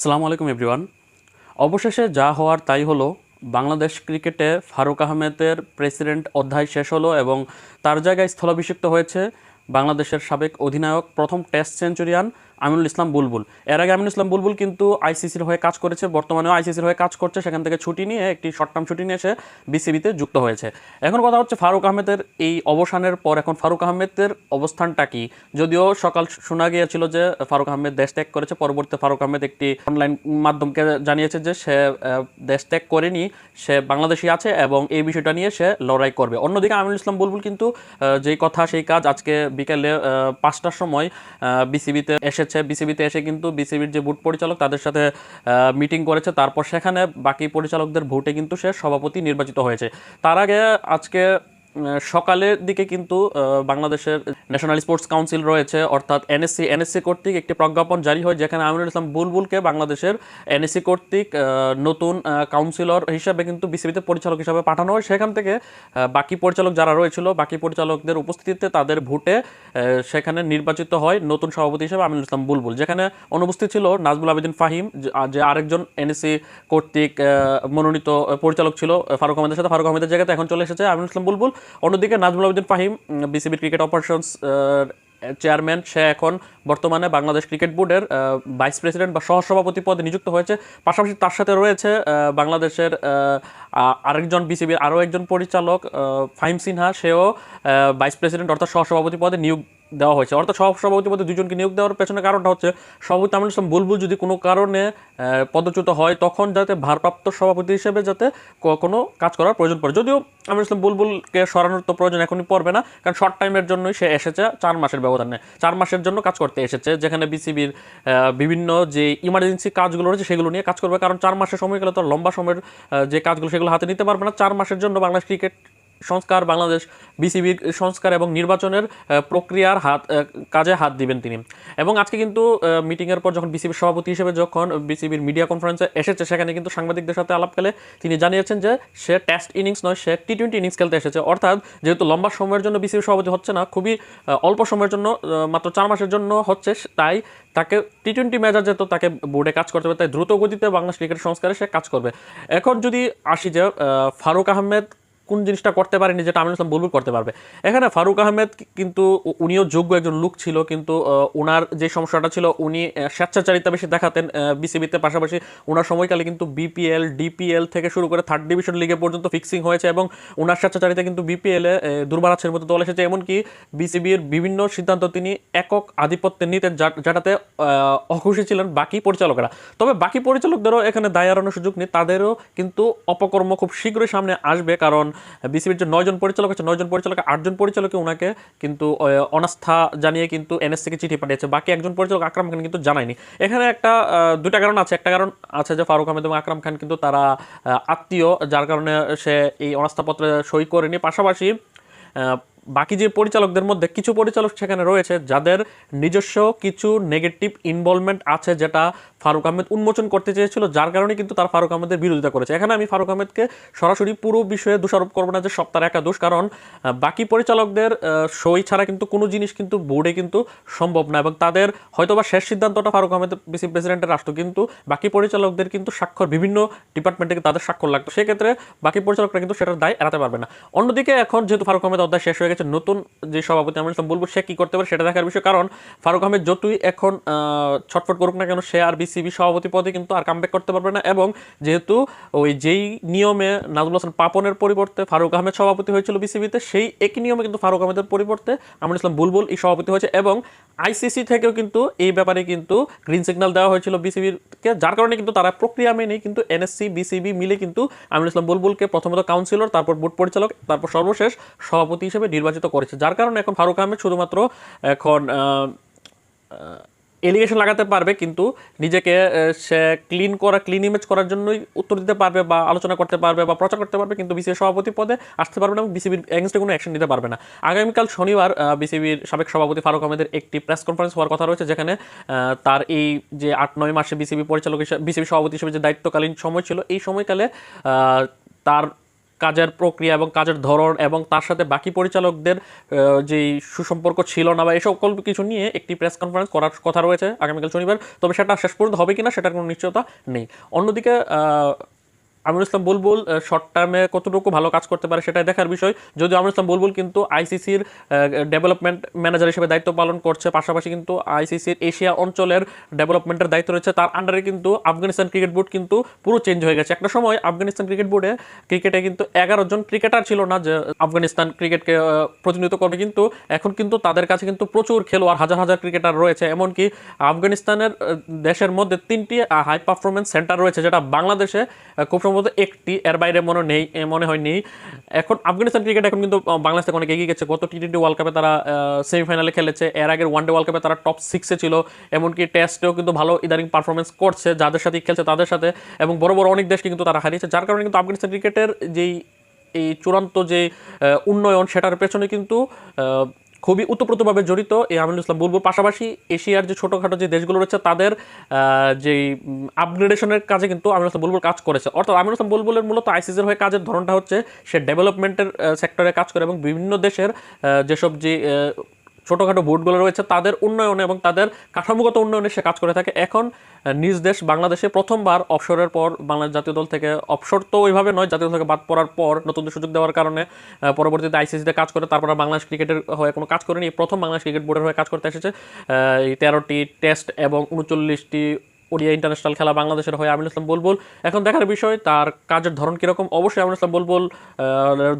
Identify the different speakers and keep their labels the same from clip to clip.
Speaker 1: আসসালামু আলাইকুম, এভরিওয়ান। অবশেষে যা হওয়ার তাই হলো, বাংলাদেশ ক্রিকেটে ফারুক আহমেদের প্রেসিডেন্ট অধ্যায় শেষ হলো এবং তার জায়গায় স্থলাভিষিক্ত হয়েছে বাংলাদেশের সাবেক অধিনায়ক প্রথম টেস্ট সেঞ্চুরিয়ান আমিনুল ইসলাম বুলবুল। এর আগে আমিনুল ইসলাম বুলবুল কিন্তু আইসিসির হয়ে কাজ করেছে, বর্তমানেও আইসিসির হয়ে কাজ করছে, সেখান থেকে ছুটি নিয়ে, একটি শর্ট টার্ম ছুটি নিয়ে এসে বিসিবিতে যুক্ত হয়েছে। এখন কথা হচ্ছে ফারুক আহমেদের এই অবসানের পর এখন ফারুক আহমেদের অবস্থানটা কি? যদিও সকাল শোনা গিয়েছিল যে ফারুক আহমেদ দেশ ত্যাগ করেছে, পরবর্তীতে ফারুক আহমেদ একটি অনলাইন মাধ্যমকে জানিয়েছে যে সে দেশ ত্যাগ করেনি, সে বাংলাদেশি আছে এবং এই বিষয়টা নিয়ে সে লড়াই করবে। অন্যদিকে আমিনুল ইসলাম বুলবুল কিন্তু যেই কথা, সেই কাজ আজকে বিকেলে পাঁচটার সময় বিসিবিতে এসেছে। বিসিবিতে এসে কিন্তু বিসিবির যে বুট পরিচালক তাদের সাথে মিটিং করেছে। তারপর সেখানে বাকি পরিচালকদের ভোটে কিন্তু সে সভাপতি নির্বাচিত হয়েছে। তার আগে আজকে সকালের দিকে কিন্তু বাংলাদেশের ন্যাশনাল স্পোর্টস কাউন্সিল রয়েছে, অর্থাৎ এনএসসি এনএসসি কর্তৃক একটি প্রজ্ঞাপন জারি হয়, যেখানে আমিনুল ইসলাম বুলবুলকে বাংলাদেশের এনএসসি কর্তৃক নতুন কাউন্সিলর হিসাবে কিন্তু বিসিবিতে পরিচালক হিসাবে পাঠানো হয়। সেখান থেকে বাকি পরিচালক যারা রয়েছিল, বাকি পরিচালকদের উপস্থিতিতে তাদের ভোটে সেখানে নির্বাচিত হয় নতুন সভাপতি হিসেবে আমিনুল ইসলাম বুলবুল। যেখানে অনুপস্থিত ছিল নাজমুল আবেদিন ফাহিম, যে- আরেকজন এনএসসি কর্তৃক মনোনীত পরিচালক ছিল ফারুক আহমেদের সাথে। ফারুক আহমেদের জায়গাতে এখন চলে এসেছে আমিনুল ইসলাম বুলবুল। অন্যদিকে নাজমুল আবেদিন ফাহিম বিসিবির ক্রিকেট অপারেশনস চেয়ারম্যান, সে এখন বর্তমানে বাংলাদেশ ক্রিকেট বোর্ডের ভাইস প্রেসিডেন্ট বা সহসভাপতি পদে নিযুক্ত হয়েছে। পাশাপাশি তার সাথে রয়েছে বাংলাদেশের আরেকজন বিসিবির আরও একজন পরিচালক ফাহিম সিনহা। সেও ভাইস প্রেসিডেন্ট অর্থাৎ সহসভাপতি পদে নিয়োগ দেওয়া হয়েছে। অর্থাৎ সহসভাপতি পদে দুজনকে নিয়োগ দেওয়ার পেছনে কারণটা হচ্ছে, সভাপতি আমিনুল ইসলাম বুলবুল যদি কোনো কারণে পদচ্যুত হয়, তখন যাতে ভারপ্রাপ্ত সভাপতি হিসেবে যাতে কোনো কাজ করার প্রয়োজন পড়ে। যদিও আমিনুল ইসলাম বুলবুলকে সরানোর তো প্রয়োজন এখনই পড়বে না, কারণ শর্ট টাইমের জন্যই সে এসেছে, চার মাসের ব্যবধানে চার মাসের জন্য কাজ করতে এসেছে, যেখানে বিসিবির বিভিন্ন যে ইমার্জেন্সি কাজগুলো রয়েছে সেগুলো নিয়ে কাজ করবে। কারণ চার মাসের সময় গেলে তো লম্বা সময়ের যে কাজগুলো সেগুলো হাতে নিতে পারবে না। চার মাসের জন্য বাংলাদেশ ক্রিকেট সংস্কার, বাংলাদেশ বিসিবির সংস্কার এবং নির্বাচনের প্রক্রিয়ার হাত কাজে হাত দিবেন তিনি। এবং আজকে কিন্তু মিটিংয়ের পর যখন বিসিবির সভাপতি হিসেবে যখন বিসিবির মিডিয়া কনফারেন্সে এসেছে, সেখানে কিন্তু সাংবাদিকদের সাথে আলাপকালে তিনি জানিয়েছেন যে সে টেস্ট ইনিংস নয়, সে টি টোয়েন্টি ইনিংস খেলতে এসেছে। অর্থাৎ যেহেতু লম্বা সময়ের জন্য বিসিবির সভাপতি হচ্ছে না, খুবই অল্প সময়ের জন্য মাত্র চার মাসের জন্য হচ্ছে, তাই তাকে টি টোয়েন্টি ম্যাচের যেহেতু তাকে বোর্ডে কাজ করতে হবে, তাই দ্রুত গতিতে বাংলাদেশ ক্রিকেট সংস্কারে সে কাজ করবে। এখন যদি আসি যে ফারুক আহমেদ কোন জিনিসটা করতে পারেনি যেটা আমিনুল ইসলাম বুলবুল করতে পারবে। এখানে ফারুক আহমেদ কিন্তু উনিও যোগ্য একজন লোক ছিল, কিন্তু ওনার যে সমস্যাটা ছিল, উনি স্বেচ্ছাচারিতা বেশি দেখাতেন বিসিবিতে পাশাপাশি ওনার সময়কালে কিন্তু বিপিএল, ডিপিএল থেকে শুরু করে থার্ড ডিভিশন লিগে পর্যন্ত ফিক্সিং হয়েছে এবং ওনার স্বেচ্ছাচারিতা কিন্তু বিপিএলে দুর্বারাচ্ছের মতো দল এসেছে। এমনকি বিসিবির বিভিন্ন সিদ্ধান্ত তিনি একক আধিপত্যে নিতেন যেটাতে অখুশি ছিলেন বাকি পরিচালকরা। তবে বাকি পরিচালকদেরও এখানে দায় এড়ানোর সুযোগ নেই। তাদেরও কিন্তু অপকর্ম খুব শীঘ্রই সামনে আসবে, কারণ বিসিবির যে নয়জন পরিচালক আছে নয়জন পরিচালক আটজন পরিচালকে ওনাকে কিন্তু অনাস্থা জানিয়ে কিন্তু এনএস থেকে চিঠি পাঠিয়েছে। বাকি একজন পরিচালক আকরাম খান কিন্তু জানায়নি। এখানে একটা দুইটা কারণ আছে। একটা কারণ আছে যে ফারুক আহমেদ এবং আকরাম খান কিন্তু তারা আত্মীয়, যার কারণে সে এই অনাস্থাপত্রে সই করেনি। পাশাপাশি বাকি যে পরিচালকদের মধ্যে কিছু পরিচালক সেখানে রয়েছে, যাদের নিজস্ব কিছু নেগেটিভ ইনভলভমেন্ট আছে যেটা ফারুক আহমেদ উন্মোচন করতে চেয়েছিল, যার কারণে কিন্তু তার ফারুক আহমেদের বিরোধিতা করেছে। এখানে আমি ফারুক আহমেদকে সরাসরি পুরো বিষয়ে দোষারোপ করব না যে সব তার একা দোষ, কারণ বাকি পরিচালকদের সই ছাড়া কিন্তু কোনো জিনিস কিন্তু বোর্ডে কিন্তু সম্ভব না এবং তাদের হয়তোবা শেষ সিদ্ধান্তটা ফারুক আহমেদ বিসি প্রেসিডেন্টের রাষ্ট্র, কিন্তু বাকি পরিচালকদের কিন্তু স্বাক্ষর, বিভিন্ন ডিপার্টমেন্টে তাদের স্বাক্ষর লাগতো। সেক্ষেত্রে বাকি পরিচালকরা কিন্তু সেটার দায় এড়াতে পারবে না। অন্যদিকে এখন যেহেতু ফারুক আহমেদ অধ্যায় শেষ হয়ে গেছে নতুন যে সভাপতি আমি ইসলাম বলব সে কি করতে পারে সেটা দেখার বিষয়। কারণ ফারুক আহমেদ যতই এখন ছটফট করুক না কেন, সে আর বিসিবি সভাপতি পদে কিন্তু আর কামব্যাক করতে পারবে না। এবং যেহেতু ওই যেই নিয়মে নাজমুল হাসান পাপনের পরিবর্তে ফারুক আহমেদ সভাপতি হয়েছিল বিসিবিতে, সেই একই নিয়মে কিন্তু ফারুক আহমেদের পরিবর্তে আমিনুল ইসলাম বুলবুল এই সভাপতি হয়েছে। এবং আইসিসি থেকেও কিন্তু এই ব্যাপারে কিন্তু গ্রিন সিগন্যাল দেওয়া হয়েছিল বিসিবিকে যার কারণে কিন্তু তারা প্রক্রিয়া মেনে কিন্তু এনএসসি বিসিবি মিলে কিন্তু আমিনুল ইসলাম বুলবুলকে প্রথমত কাউন্সিলর তারপর বোর্ড পরিচালক, তারপর সর্বশেষ সভাপতি হিসেবে নির্বাচিত করেছে। যার কারণে এখন ফারুক আহমেদ শুধুমাত্র এখন এলিগেশন লাগাতে পারবে, কিন্তু নিজেকে সে ক্লিন করা ক্লিন ইমেজ করার জন্যই উত্তর দিতে পারবে বা আলোচনা করতে পারবে বা প্রচার করতে পারবে, কিন্তু বিসিবি সভাপতি পদে আসতে পারবে না এবং বিসিবির এগেনস্টে কোনো অ্যাকশন নিতে পারবে না। আগামীকাল শনিবার বিসিবির সাবেক সভাপতি ফারুক আহমেদের একটি প্রেস কনফারেন্স হওয়ার কথা রয়েছে, যেখানে তার এই যে আট, নয় মাসে বিসিবি পরিচালক হিসেবে বিসিবি সভাপতি হিসেবে যে দায়িত্বকালীন সময় ছিল, এই সময়কালে তার কাজের প্রক্রিয়া এবং কাজের ধরন এবং তার সাথে বাকি পরিচালকদের যেই সুসম্পর্ক ছিল না বা এসব সকল কিছু নিয়ে একটি প্রেস কনফারেন্স করার কথা রয়েছে আগামীকাল শনিবার। তবে সেটা শেষ পর্যন্ত হবে কিনা সেটার কোনো নিশ্চয়তা নেই। অন্যদিকে আহ, আমিরুল ইসলাম বুলবুল শর্ট টার্মে কতটুকু ভালো কাজ করতে পারে সেটাই দেখার বিষয়। যদিও আমিরুল ইসলাম বুলবুল কিন্তু আইসিসির ডেভেলপমেন্ট ম্যানেজার হিসেবে দায়িত্ব পালন করছে পাশাপাশি কিন্তু আইসিসির এশিয়া অঞ্চলের ডেভেলপমেন্টের দায়িত্ব রয়েছে। তার আন্ডারে কিন্তু আফগানিস্তান ক্রিকেট বোর্ড কিন্তু পুরো চেঞ্জ হয়ে গেছে। একটা সময় আফগানিস্তান ক্রিকেট বোর্ডে ক্রিকেটে কিন্তু এগারো জন ক্রিকেটার ছিল না যে আফগানিস্তান ক্রিকেটকে প্রতিনিধিত্ব করবে। কিন্তু এখন কিন্তু তাদের কাছে কিন্তু প্রচুর খেলোয়াড় হাজার হাজার ক্রিকেটার রয়েছে। এমনকি আফগানিস্তানের দেশের মধ্যে তিনটি হাই পারফরমেন্স সেন্টার রয়েছে যেটা বাংলাদেশে খুব সম্ভবত একটি, এর বাইরে মনে নেই মনে হয় নেই এখন আফগানিস্তান ক্রিকেট এখন কিন্তু বাংলাদেশ থেকে অনেক এগিয়ে গেছে। গত টি টোয়েন্টি ওয়ার্ল্ড কাপে তারা সেমিফাইনালে খেলেছে। এর আগের ওয়ানডে ওয়ার্ল্ড কাপে তারা টপ সিক্সে ছিল। এমনকি টেস্টেও কিন্তু ভালো ইদানিং পারফরমেন্স করছে, যাদের সাথে খেলছে তাদের সাথে। এবং বড় বড় অনেক দেশকে কিন্তু তারা হারিয়েছে। যার কারণে কিন্তু আফগানিস্তান ক্রিকেটের যেই, এই চূড়ান্ত যে উন্নয়ন, সেটার পেছনে কিন্তু খুবই উতপ্রোতভাবে জড়িত এই আমিনুল ইসলাম বুলবুল। পাশাপাশি এশিয়ার যে ছোটোখাটো যে দেশগুলো রয়েছে, তাদের যে আপগ্রেডেশনের কাজে কিন্তু আমিনুল ইসলাম বুলবুল কাজ করেছে। অর্থাৎ আমিনুল ইসলাম বুলবুলের মূলত আইসিসির হয়ে কাজের ধরনটা হচ্ছে সে ডেভেলপমেন্টের সেক্টরে কাজ করে এবং বিভিন্ন দেশের যেসব যে ছোটোখাটো বোর্ডগুলো রয়েছে, তাদের উন্নয়নে এবং তাদের কাঠামোগত উন্নয়নে সে কাজ করে থাকে। এখন নিজ দেশ বাংলাদেশে প্রথমবার অবসরের পর বাংলাদেশ জাতীয় দল থেকে অবসর তো ওইভাবে নয়, জাতীয় দল থেকে বাদ পড়ার পর নতুন সুযোগ দেওয়ার কারণে পরবর্তীতে আইসিসিতে কাজ করে, তারপর বাংলাদেশ ক্রিকেটের হয়ে কোনো কাজ করেনি। প্রথম বাংলাদেশ ক্রিকেট বোর্ডের হয়ে কাজ করতে এসেছে এই তেরোটি টেস্ট এবং উনচল্লিশটি ওডিয়া ইন্টারন্যাশনাল খেলা বাংলাদেশের হয়ে আমিনুল ইসলাম বুলবুল। এখন দেখার বিষয়, তার কাজের ধরন কীরকম? অবশ্যই আমিনুল ইসলাম বুলবুল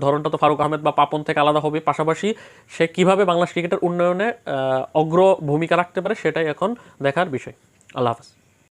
Speaker 1: ধরনটা তো ফারুক আহমেদ বা পাপন থেকে আলাদা হবে। পাশাপাশি সে কীভাবে বাংলাদেশ ক্রিকেটের উন্নয়নে অগ্র ভূমিকা রাখতে পারে সেটাই এখন দেখার বিষয়। আল্লাহ হাফেজ।